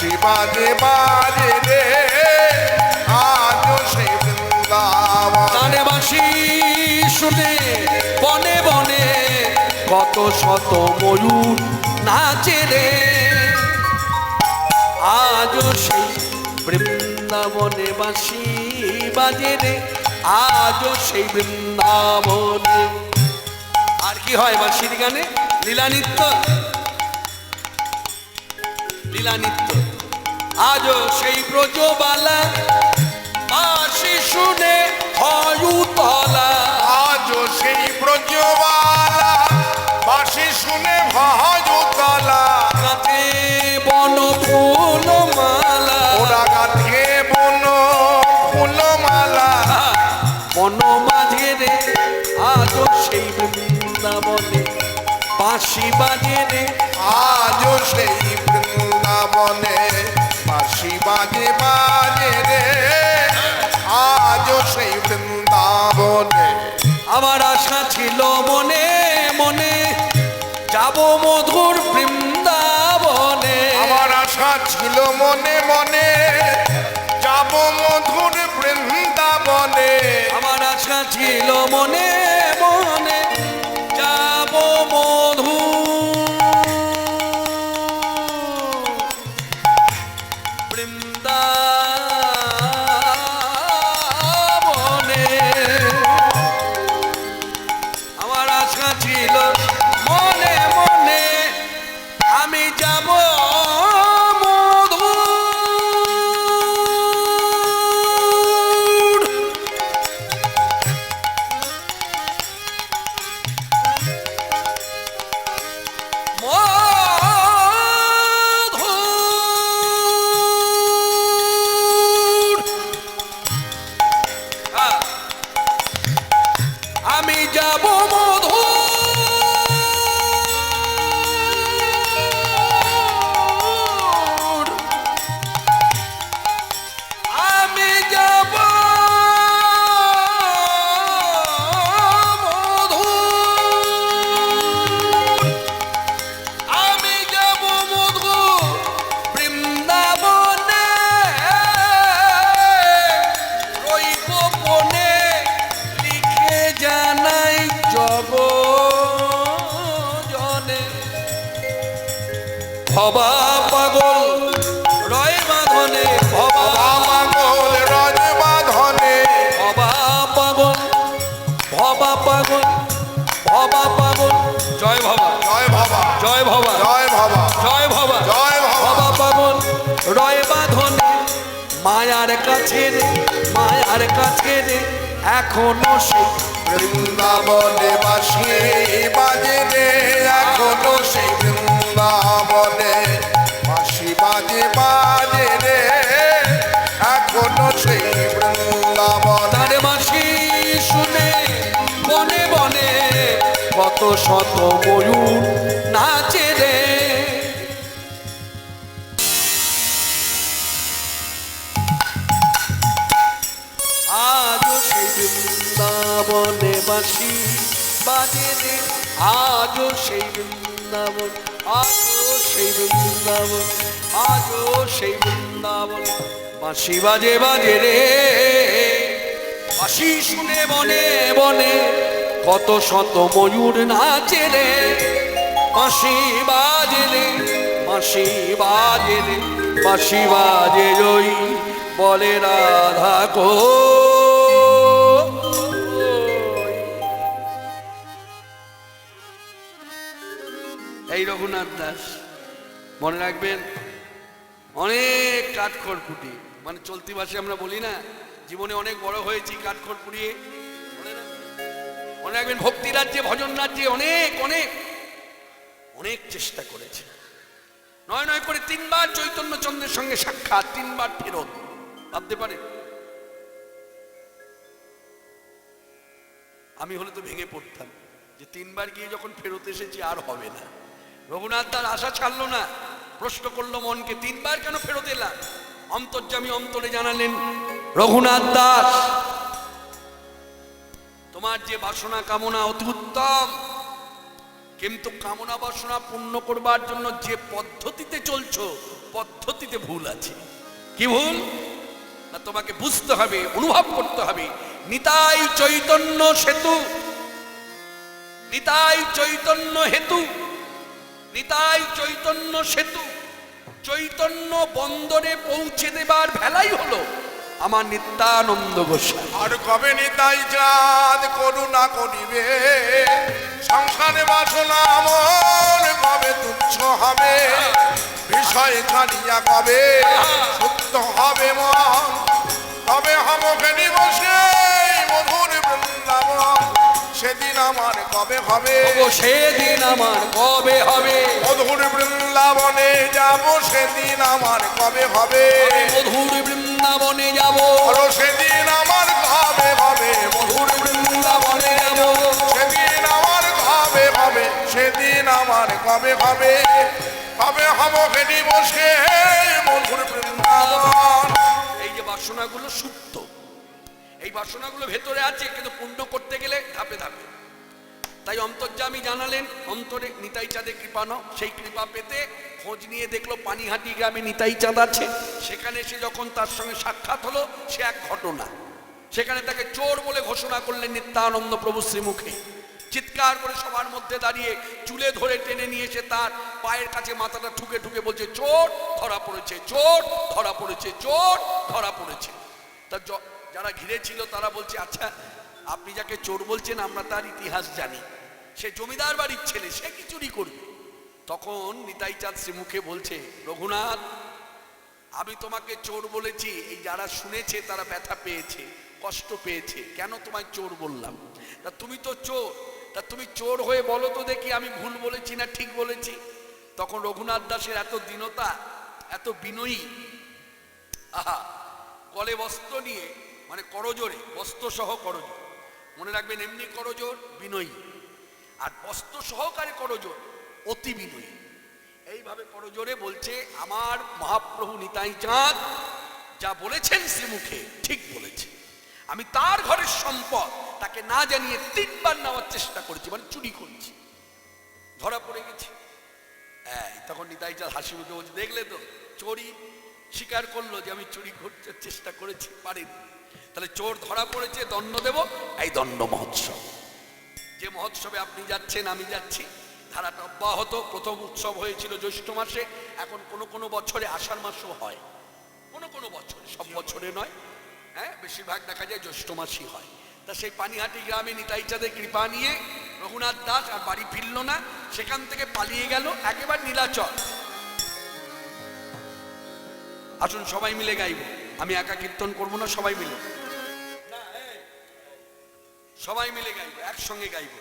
বাঁশি বাজে বাজে রে আজও সেই বৃন্দাবন শুনে, বনে বনে কত শত ময়ূর নাচে রে। আজও সেই বৃন্দাবনে বাঁশি বাজে রে আজও সেই বৃন্দাবনে। আর কি হয় বাঁশির গানে? লীলা নৃত্য? লীলা নৃত্য। আজও সেই ব্রজবালা বাঁশি শুনে হয়ুতলা আজও সেই ব্রজবালা বাঁশি শুনে ভজতলা কাতে বন ফুল মালা ওরা গাথে বন ফুলমালা বন মাঝে রে আজও সেই বৃন্দাবনে বাঁশি বাজে রে আজও সেই ছিল মনে মনে। যাব মধুর বৃন্দাবনে। আমার আশা ছিল মনে মনে মায়ার কাছে মায়ার কাছে এখনও সে বৃন্দাবনে বাসি বাজে রে, এখনও সেই বৃন্দাবনে বাসি বাজে বাজে রে, এখনও সেই বৃন্দাবনে। তারে মাসি শুনে বনে বনে কত শত ময়ূর নাচে বৃন্দাবনে বাসি বাজে আজও সেই বৃন্দাবন, আজও সেই বৃন্দাবন, আজও সেই বৃন্দাবন। বাঁশি বাজে বাজে রে, বাঁশি শুনে বনে বনে কত শত ময়ূর নাচে রে। বাঁশি বাজে রে, বাঁশি বাজে রে, বাঁশি বাজে ওই বলে রাধা কো এই রঘুনাথ দাস। মনে রাখবেন, অনেক কাঠখড় কুটি মানে চলতি ভাষে আমরা বলি না, জীবনে অনেক বড় হয়েছি কাঠখড় পুড়িয়ে মনে রাখবেন, ভক্তি রাজ্যে, ভজন রাজ্যে অনেক অনেক অনেক চেষ্টা করেছে। নয় নয় করে তিনবার চৈতন্য চন্দ্রের সঙ্গে সাক্ষাৎ, তিনবার ফেরত। ভাবতে পারে আমি হলে তো ভেঙে পড়তাম যে তিনবার গিয়ে যখন ফেরত এসেছি আর হবে না। রঘুনাথ তার আশা ছাড়লো না। প্রশ্ন করল মনকে, তিনবার কেন ফেরত এলাম অন্তর্জামী অন্তরে জানালেন, রঘুনাথ দাস, তোমার যে বাসনা কামনা অতি উত্তম কিন্তু কামনা বাসনা পূর্ণ করবার জন্য যে পদ্ধতিতে চলছো, পদ্ধতিতে ভুল আছে। কি ভুল? না, তোমাকে বুঝতে হবে, অনুভব করতে হবে। নিতাই চৈতন্য সেতু, নিতাই চৈতন্য হেতু। নিতাই চৈতন্য সেতু। চৈতন্য বন্দরে পৌঁছে দেবার ভেলাই হলো আমার নিত্যানন্দ গোস্বামী। আর কবে নিতাই চাঁদ করুণা করিবে? সংসারে বাসনা মন কবে তুচ্ছ হবে? বিষয় ছাড়িয়া কবে সত্য হবে মন? কবে হমকে বসে? মধুর বৃন্দাবন সেদিন আমার কবে হবে? ওগো সেদিন আমার কবে হবে? মধুর বৃন্দাবনে যাব সেদিন আমার কবে হবে? মধুর বৃন্দাবনে যাব। সেদিন আমার কবে হবে? মধুর বৃন্দাবনে যাব। সেদিন আমার কবে হবে? সেদিন আমার কবে হবে? কবে হব ফেটি বসে মধুর বৃন্দাবন? এই যে বাসনাগুলো সুপ্ত। এই বাসনাগুলো ভেতরে আছে, কিন্তু পূর্ণ করতে গেলে ধাপে ধাপে। তাই অন্তর্যামী জানালেন, অন্তরে নিতাই চাঁদে কৃপা নাও। সেই কৃপা পেতে খোঁজ নিয়ে দেখল পানিহাটি গ্রামে নিতাই চাঁদ আছে। সেখানে সে যখন তার সঙ্গে সাক্ষাৎ হলো, সে এক ঘটনা। সেখানে তাকে চোর বলে ঘোষণা করলেন নিত্যানন্দ প্রভু শ্রীমুখে। চিৎকার করে সবার মধ্যে দাঁড়িয়ে চুলে ধরে টেনে নিয়ে এসে তার পায়ের কাছে মাথাটা ঠুকে ঠুকে বলছে, চোর, ধরা পড়েছে, চোর, ধরা পড়েছে, চোর, ধরা পড়েছে। তা য- যারা ঘিরে ছিল, তারা বলছে আচ্ছা আপনি যাকে চোর বলছেন, আমরা তার ইতিহাস জানি। সে জমিদার বাড়ির ছেলে, সে কি চুরি করবে? তখন নিতাই চাঁদ শ্রীমুখে বলছে, রঘুনাথ, আমি তোমাকে চোর বলেছি। এই যারা শুনেছে, তারা ব্যথা পেয়েছে, কষ্ট পেয়েছে। কেন তোমায় চোর বললাম? তা তুমি তো চোর। তা তুমি চোর হয়ে বলো তো দেখি, আমি ভুল বলেছি না ঠিক বলেছি? তখন রঘুনাথ দাসের এত দীনতা, এত বিনয়ী, আহা গলে বস্ত্র নিয়ে মানে করজোরে বস্ত্র সহ করজোর মনে রাখবেন, এমনি করজোর বিনয়ী। আর বস্ত্র সহকারে করজোর অতি বিনয়ী। এইভাবে করজোরে বলছে, আমার মহাপ্রভু নিতাই চাঁদ, যা বলেছেন শ্রীমুখে, ঠিক বলেছে। আমি তার ঘরের সম্পদ, তাকে না জানিয়ে তিনবার নেওয়ার চেষ্টা করেছি মানে চুরি করছি। ধরা পড়ে গেছি। এই, তখন নিতাই চাঁদ হাসি মুখে বলছে, দেখলে তো চোরি স্বীকার করল যে আমি চুরি করতে চেষ্টা করেছি, পারিনি। তাহলে চোর ধরা পড়েছে, দণ্ড দেব? এই দণ্ড মহোৎসব। যে মহোৎসবে আপনি যাচ্ছেন, আমি যাচ্ছি। ধারাটা অব্যাহত। প্রথম উৎসব হয়েছিল জ্যৈষ্ঠ মাসে। এখন কোনো কোনো বছরে আষাঢ় মাসও হয়। কোনো কোনো বছরে, সব বছরে নয়। হ্যাঁ বেশিরভাগ দেখা যায় জ্যৈষ্ঠ মাসই হয়। তা সেই পানিহাটি গ্রামে নিতাই চাঁদের কৃপা নিয়ে রঘুনাথ দাস আর বাড়ি ফিরল না। সেখান থেকে পালিয়ে গেল একেবারে নীলাচল। আসুন, সবাই মিলে গাইব। আমি একা কীর্তন করব না, সবাই মিলে। সবাই মিলে গাইব একসঙ্গে গাইব।